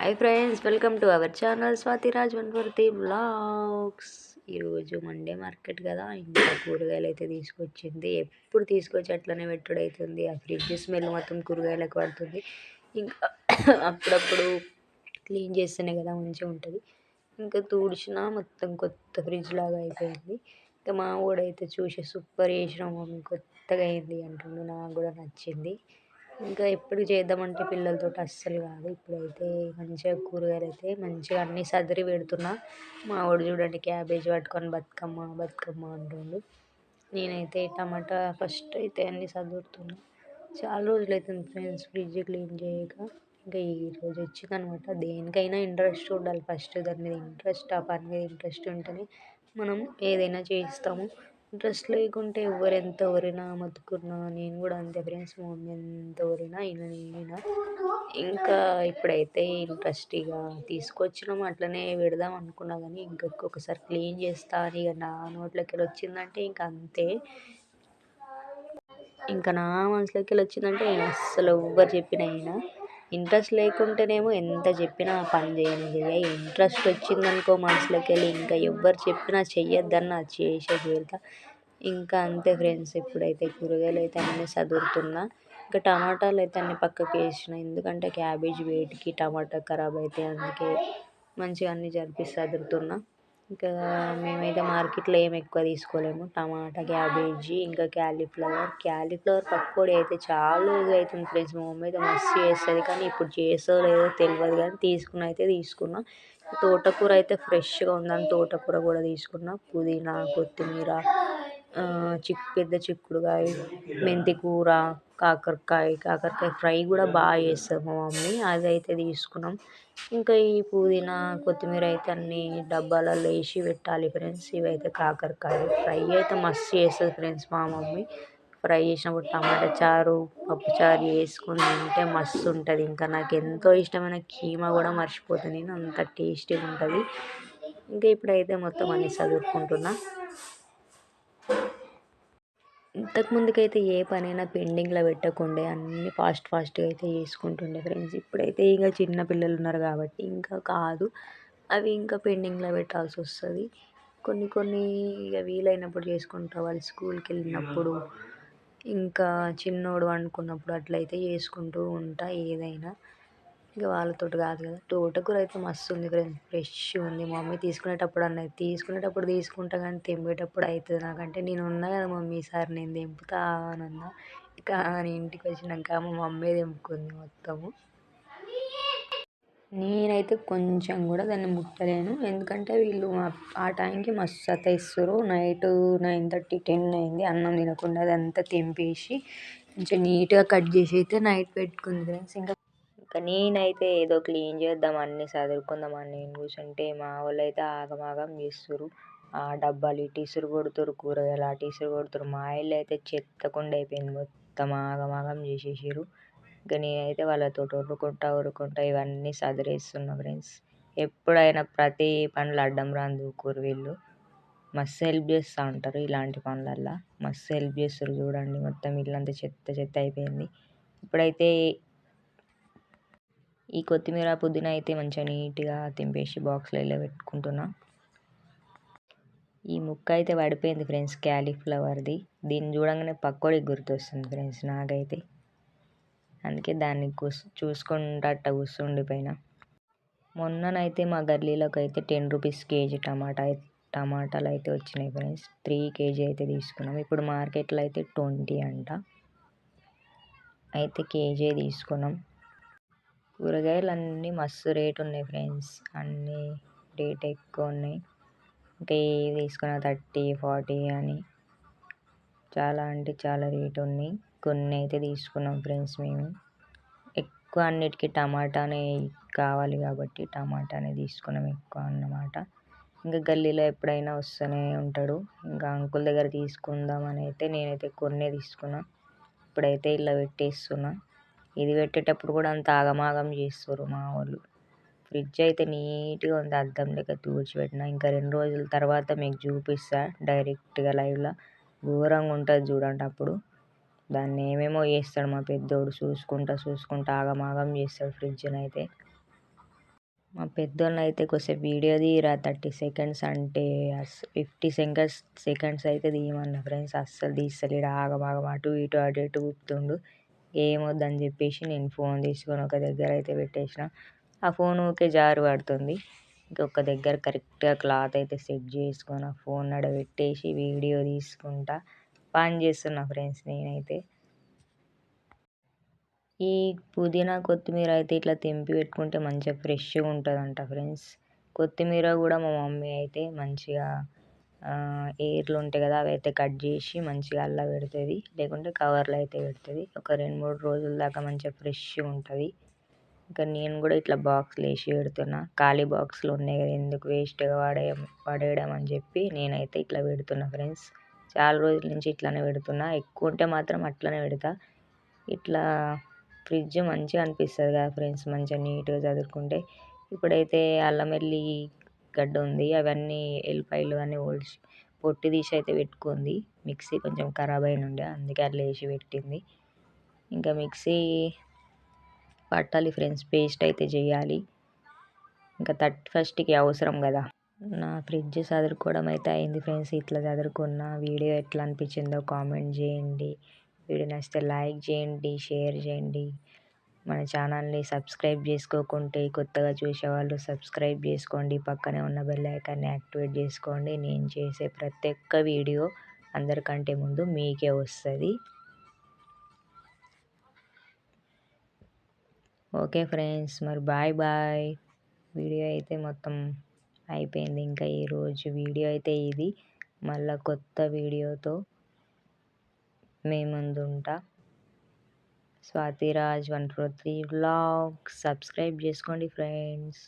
Hi friends welcome to our channel Swathiraj వన్వర్తి blogs ఈరోజు Monday market కదా ఇంకా కూరగాయలు అయితే తీసుకొచ్చింది. ఎప్పుడు తీసుకొచ్చి అట్లనే పెట్టుడు అవుతుంది ఆ ఫ్రిడ్జ్ స్మెల్ మొత్తం కూరగాయలకు పడుతుంది ఇంకా అప్పుడప్పుడు క్లీన్ చేస్తేనే కదా మంచిగా ఉంటుంది. ఇంకా తుడిచినా మొత్తం కొత్త ఫ్రిడ్జ్ లాగా అయిపోయింది. ఇంకా మా వాడైతే చూసి సూపర్ చేసినాం. మమ్మీ కొత్తగా అయింది అంటుండు. నాకు కూడా నచ్చింది. ఇంకా ఎప్పుడు చేద్దామంటే పిల్లలతో అస్సలు కాదు. ఇప్పుడైతే మంచిగా కూరగాయలు అయితే మంచిగా అన్నీ సదిరి పెడుతున్నా. మావాడు చూడండి క్యాబేజ్ పట్టుకొని బతుకమ్మ బతుకమ్మ అంటుండు. నేనైతే టమాటా ఫస్ట్ అయితే అన్నీ సదురుతున్నా చాలా రోజులు అవుతుంది ఫ్రెండ్స్ ఫ్రిడ్జ్ క్లీన్ చేయక. ఇంకా ఈరోజు వచ్చిందనమాట. దేనికైనా ఇంట్రెస్ట్ ఉండాలి. ఫస్ట్ దాని మీద ఇంట్రెస్ట్ ఆ పని మీద ఇంట్రెస్ట్ ఉంటేనే మనం ఏదైనా చేస్తాము ఇంట్రెస్ట్ లేకుంటే ఎవరు ఎంత ఎవరైనా మొత్తుకున్నా నేను కూడా అంతే ఫ్రెండ్స్ మా మమ్మీ ఎంత ఎవరైనా వినను ఇంకా ఇప్పుడైతే ఇంట్రెస్ట్ ఇక తీసుకొచ్చినాము అట్లనే పెడదాం అనుకున్నా కానీ ఇంకా క్లీన్ చేస్తా అని ఇక నా నోట్లోకి వెళ్ళి వచ్చిందంటే ఇంకా అంతే. ఇంకా నా మనసులోకి వెళ్ళి వచ్చిందంటే అసలు అస్సలు ఎవ్వరు చెప్పిన అయినా ఇంట్రెస్ట్ లేకుంటేనేమో ఎంత చెప్పినా ఆ పని చేయను ఇంట్రెస్ట్ వచ్చిందనుకో మనసులోకి వెళ్ళి ఇంకా ఎవ్వరు చెప్పినా చెయ్యొద్దన్నా చేసే తీరుతా ఇంకా అంతే ఫ్రెండ్స్ ఇప్పుడైతే కూరగాయలు అయితే అన్నీ చదువుతున్నా ఇంకా టమాటాలు అయితే అన్ని పక్కకి వేసిన. ఎందుకంటే క్యాబేజ్ వేటికి టమాటా ఖరాబ్ అయితే అందుకే మంచిగా అన్ని జరిపి సదురుతున్నా. ఇంకా మేమైతే మార్కెట్లో ఏం ఎక్కువ తీసుకోలేము. టమాటా క్యాబేజీ ఇంకా క్యాలీఫ్లవర్. క్యాలీఫ్లవర్ పకోడీ అయితే చాలా రోజులు అవుతుంది ఫ్రెండ్స్. మా మమ్మీ అయితే మస్తు చేస్తుంది కానీ ఇప్పుడు చేసో లేదో తెలియదు కానీ తీసుకున్న అయితే తీసుకున్నా. తోటకూర అయితే ఫ్రెష్గా ఉందని తోటకూర కూడా తీసుకున్నా. పుదీనా కొత్తిమీర చిక్ పెద్ద చిక్కుడుకాయ మెంతికూర కాకరకాయ కాకరకాయ ఫ్రై కూడా బాగా చేస్తుంది మా మమ్మీ. అది అయితే తీసుకున్నాం. ఇంకా ఈ పుదీనా కొత్తిమీర అయితే అన్ని డబ్బాలలో వేసి పెట్టాలి ఫ్రెండ్స్. ఇవైతే కాకరకాయ ఫ్రై అయితే మస్తు చేస్తుంది ఫ్రెండ్స్ మా మమ్మీ. ఫ్రై చేసినప్పుడు టమాటా చారు పప్పు చారు వేసుకొని తింటే మస్తు ఉంటుంది. ఇంకా నాకు ఎంతో ఇష్టమైన కీమా కూడా మర్చిపోతాను నేను. అంత టేస్టీగా ఉంటుంది. ఇంకా ఇప్పుడైతే మొత్తం అన్ని చదువుకుంటున్నా ఇంతకుముందుకైతే ఏ పనైనా పెండింగ్లో పెట్టకుండే అన్నీ ఫాస్ట్ ఫాస్ట్గా అయితే చేసుకుంటుండే ఫ్రెండ్స్. ఇప్పుడైతే ఇక చిన్న పిల్లలు ఉన్నారు కాబట్టి ఇంకా కాదు. అవి ఇంకా పెండింగ్లో పెట్టాల్సి వస్తుంది. కొన్ని కొన్ని ఇక వీలైనప్పుడు చేసుకుంటా. వాళ్ళు స్కూల్కి వెళ్ళినప్పుడు ఇంకా చిన్నోడు అనుకున్నప్పుడు అట్లయితే చేసుకుంటూ ఉంటా ఏదైనా. ఇక వాళ్ళతోటి కాదు కదా. తోటకూర అయితే మస్తు ఉంది ఫ్రెండ్స్ ఫ్రెష్ ఉంది. మమ్మీ తీసుకునేటప్పుడు అన్నది. తీసుకునేటప్పుడు తీసుకుంటా కానీ తెంపేటప్పుడు అవుతుంది నాకంటే. నేను ఉన్నా కదా మమ్మీ ఈసారి నేను తెంపుతా అని అన్నా. ఇక నేను ఇంటికి వచ్చినాక మా మమ్మీ తెంపుకుంది మొత్తము. నేనైతే కొంచెం కూడా దాన్ని ముట్టలేను. ఎందుకంటే వీళ్ళు ఆ టైంకి మస్తు సతాయిస్తారు నైట్ నైన్ థర్టీ టెన్ అయింది. అన్నం తినకుండా అదంతా తెంపేసి కొంచెం నీట్గా కట్ చేసి అయితే నైట్ పెట్టుకుంది ఫ్రెండ్స్. ఇంకా ఇంకా నేనైతే ఏదో క్లీన్ చేద్దాం అన్నీ చదువుకుందామని నేను కూర్చుంటే మా వాళ్ళు అయితే ఆగమాగం చేస్తుర్రు. ఆ డబ్బాలు ఇటు ఇసురు కొడుతురు కూరగాయలు అటు ఇసురు కొడుతురు మా ఇల్లు అయితే చెత్తకుండా అయిపోయింది మొత్తం ఆగమాగం చేసేసారు ఇంకా నేనైతే వాళ్ళతో ఉరుకుంటా ఊరుకుంటా ఇవన్నీ సదిరేస్తున్నా ఫ్రెండ్స్. ఎప్పుడైనా ప్రతి పనులు అడ్డం రాదు కూర వీళ్ళు. మస్తు హెల్ప్ చేస్తూ ఉంటారు ఇలాంటి పనులల్లో. మస్తు హెల్ప్ చేస్తారు చూడండి మొత్తం ఇల్లంతా చెత్త చెత్త అయిపోయింది. ఇప్పుడైతే ఈ కొత్తిమీర పుదీనా అయితే మంచిగా నీట్గా తెంపేసి ఇలా పెట్టుకుంటున్నా. ఈ ముక్క అయితే పడిపోయింది ఫ్రెండ్స్ క్యాలీఫ్లవర్ది. దీన్ని చూడంగానే పక్కోడికి గుర్తొస్తుంది ఫ్రెండ్స్ నాకైతే. అందుకే దాన్ని కూస్ చూసుకుంటా కూర్చుండిపోయినా మొన్ననైతే మా గల్లీలోకి అయితే టెన్ రూపీస్ కేజీ టమాటా టమాటాలు అయితే వచ్చినాయి ఫ్రెండ్స్. త్రీ కేజీ అయితే తీసుకున్నాం. ఇప్పుడు మార్కెట్లో అయితే ట్వంటీ అంట. అయితే కేజీ తీసుకున్నాం. కూరగాయలు అన్నీ మస్తు రేట్ ఉన్నాయి ఫ్రెండ్స్. అన్నీ రేట్ ఎక్కువ ఉన్నాయి. ఇంకా ఏవి తీసుకున్న థర్టీ ఫార్టీ అని. చాలా అంటే చాలా రేట్ ఉన్నాయి. కొన్ని అయితే తీసుకున్నాం ఫ్రెండ్స్ మేము. ఎక్కువ అన్నిటికీ టమాటానే కావాలి కాబట్టి టమాటానే తీసుకున్నాం ఎక్కువ అన్నమాట. ఇంకా గల్లీలో ఎప్పుడైనా వస్తూనే ఉంటాడు. ఇంకా అంకుల్ దగ్గర తీసుకుందామని అయితే నేనైతే కొన్నే తీసుకున్నా. ఇప్పుడైతే ఇలా పెట్టేస్తున్నా. ఇది పెట్టేటప్పుడు కూడా అంత ఆగమాగం చేస్తారు మా వాళ్ళు. ఫ్రిడ్జ్ అయితే నీట్గా ఉంది అద్దం లెక్క తుడిచిపెట్టిన. ఇంకా రెండు రోజుల తర్వాత మీకు చూపిస్తా డైరెక్ట్గా లైవ్లో. ఘోరంగా ఉంటుంది చూడండి అప్పుడు. దాన్ని ఏమేమో చేస్తాడు మా పెద్దోడు. చూసుకుంటా చూసుకుంటా ఆగమాగం చేస్తాడు ఫ్రిడ్జ్ని అయితే. మా పెద్దోళ్ళు అయితే కొద్దిసేపు వీడియో తీయరా? థర్టీ సెకండ్స్ అంటే ఫిఫ్టీ సెకండ్స్ సెకండ్స్ అయితే తీయమన్నా ఫ్రెండ్స్. అస్సలు తీస్తలేడు. ఆగమాగం అటు ఇటు అటు ఇటు ఊపుతుండు. ఏమొద్దని చెప్పేసి నేను ఫోన్ తీసుకొని ఒక దగ్గర అయితే పెట్టేసిన. ఆ ఫోన్ ఊకే జారు పడుతుంది. ఇంకొక దగ్గర కరెక్ట్గా క్లాత్ అయితే సెట్ చేసుకొని ఆ ఫోన్ నడ పెట్టేసి వీడియో తీసుకుంటా. పని చేస్తున్నా ఫ్రెండ్స్ నేనైతే. ఈ పుదీనా కొత్తిమీర అయితే ఇట్లా తెంపి పెట్టుకుంటే మంచిగా ఫ్రెష్గా ఉంటుందంట ఫ్రెండ్స్. కొత్తిమీర కూడా మా మమ్మీ అయితే మంచిగా ఎయిర్లు ఉంటాయి కదా అవి అయితే కట్ చేసి మంచిగా అల్ల పెడుతుంది. లేకుంటే కవర్లో అయితే పెడుతుంది. ఒక రెండు మూడు రోజుల దాకా మంచిగా ఫ్రెష్గా ఉంటుంది. ఇంకా నేను కూడా ఇట్లా బాక్స్లు వేసి పెడుతున్నా. ఖాళీ బాక్స్లు ఉన్నాయి కదా ఎందుకు వేస్ట్గా పడే పడేయడం అని చెప్పి నేనైతే ఇట్లా పెడుతున్నా ఫ్రెండ్స్. చాలా రోజుల నుంచి ఇట్లానే పెడుతున్నా. ఎక్కువ ఉంటే మాత్రం అట్లనే పెడతా. ఇట్లా ఫ్రిడ్జ్ మంచిగా అనిపిస్తుంది కదా ఫ్రెండ్స్ మంచిగా నీట్గా చదువుకుంటే. ఇప్పుడైతే అల్లం వెల్లి గడ్డ ఉంది. అవన్నీ ఎల్లిపాయలు అన్నీ ఒలిచి పొట్టు తీసి అయితే పెట్టుకుంది. మిక్సీ కొంచెం ఖరాబ్ అయిన ఉండే అందుకే అట్లా వేసి పెట్టింది. ఇంకా మిక్సీ పట్టాలి ఫ్రెండ్స్ పేస్ట్ అయితే చేయాలి. ఇంకా థర్టీ ఫస్ట్కి అవసరం కదా. నా ఫ్రిడ్జ్ చదువుకోవడం అయితే అయింది ఫ్రెండ్స్ ఇట్లా చదువుకున్న వీడియో ఎట్లా అనిపించిందో కామెంట్ చేయండి. వీడియో నచ్చితే లైక్ చేయండి షేర్ చేయండి. మన ఛానల్ని సబ్స్క్రైబ్ చేసుకోకుంటే కొత్తగా చూసేవాళ్ళు సబ్స్క్రైబ్ చేసుకోండి. పక్కనే ఉన్న బెల్ ఐకాన్ని యాక్టివేట్ చేసుకోండి. నేను చేసే ప్రతి ఒక్క వీడియో అందరికంటే ముందు మీకే వస్తుంది. ఓకే ఫ్రెండ్స్ మరి బాయ్ బాయ్. వీడియో అయితే మొత్తం అయిపోయింది. ఇంకా ఈరోజు వీడియో అయితే ఇది. మళ్ళీ కొత్త వీడియోతో మీ ముందు ఉంటా Swathiraj one four three vlog subscribe చేసుకోండి ఫ్రెండ్స్.